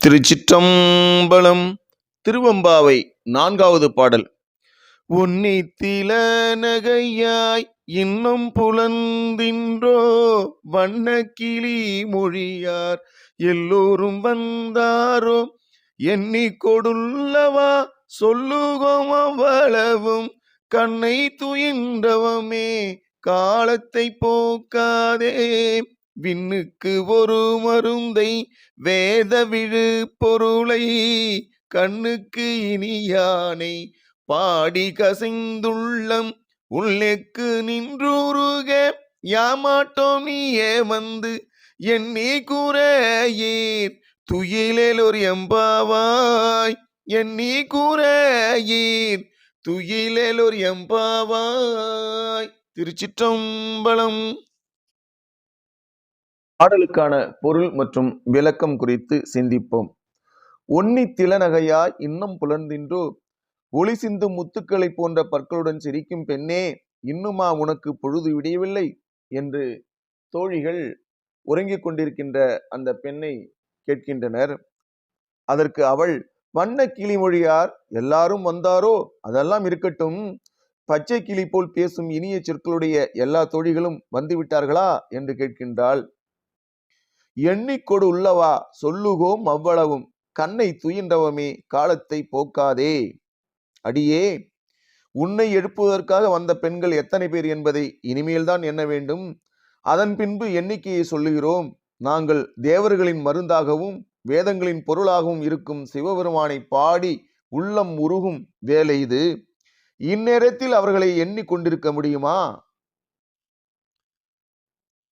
திருச்சிற்றம்பலம் திருவம்பாவை நான்காவது பாடல். உன்னித்தில நகையாய் இன்னும் புலந்தின்றோ வண்ண கிளி மொழியார் எல்லோரும் வந்தாரோ எண்ணி கொடுள்ளவா சொல்லுகோம் அவ்வளவும் கண்ணை துயின்றவமே காலத்தை போக்காதே விண்ணுக்கு ஒரு மருந்தை வேத விழு பொருளை கண்ணுக்கு இனியானை பாடி கசைந்துள்ளம் உள்ளேக்கு நின்றுருக யாமாட்டோம் நீயே வந்து என்னை கூறையீர் துயிலொரு எம்பாவாய் என்னை கூறையீர் துயிலொரு எம்பாவாய். திருச்சிற்றம்பலம் பாடலுக்கான பொருள் மற்றும் விளக்கம் குறித்து சிந்திப்போம். ஒன்னி திலநகையாய் இன்னும் புலர்ந்தின்றோ? ஒளி சிந்தும் முத்துக்களை போன்ற பற்களுடன் சிரிக்கும் பெண்ணே இன்னுமா உனக்கு பொழுது விடியவில்லை? என்று தோழிகள் உறங்கிக் கொண்டிருக்கின்ற அந்த பெண்ணை கேட்கின்றனர். அதற்கு அவள் வண்ண கிளிமொழியார் எல்லாரும் வந்தாரோ? அதெல்லாம் இருக்கட்டும். பச்சை கிளி போல் பேசும் இனிய சொற்களுடைய எல்லா தோழிகளும் வந்துவிட்டார்களா என்று கேட்கின்றாள். எண்ணிக்கொடு உள்ளவா? சொல்லுகோம் அவ்வளவும். கண்ணை துயின்றவமே காலத்தை போக்காதே. அடியே உன்னை எழுப்புவதற்காக வந்த பெண்கள் எத்தனை பேர் என்பதை இனிமேல்தான் எண்ண வேண்டும். அதன் பின்பு எண்ணிக்கையை சொல்லுகிறோம். நாங்கள் தேவர்களின் மருந்தாகவும் வேதங்களின் பொருளாகவும் இருக்கும் சிவபெருமானை பாடி உள்ளம் உருகும் வேலை இது. இந்நேரத்தில் அவர்களை எண்ணிக்கொண்டிருக்க முடியுமா?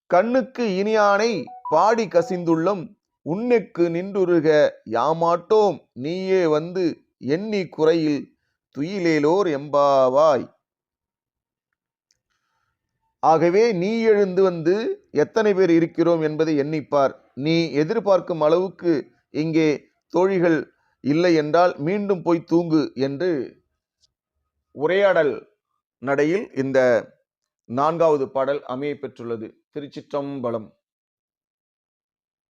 கண்ணுக்கு இனியானை பாடி கசிந்துள்ளம். உன்னைக்கு நின்றுருக யாமாட்டோம். நீயே வந்து எண்ணி குறையில் துயிலேலோர் எம்பாவாய். ஆகவே நீ எழுந்து வந்து எத்தனை பேர் இருக்கிறோம் என்பதை எண்ணிப்பார். நீ எதிர்பார்க்கும் அளவுக்கு இங்கே தோழிகள் இல்லை என்றால் மீண்டும் போய் தூங்கு என்று உரையாடல் நடையில் இந்த நான்காவது பாடல் அமைய பெற்றுள்ளது. திருச்சிற்றம்பலம்.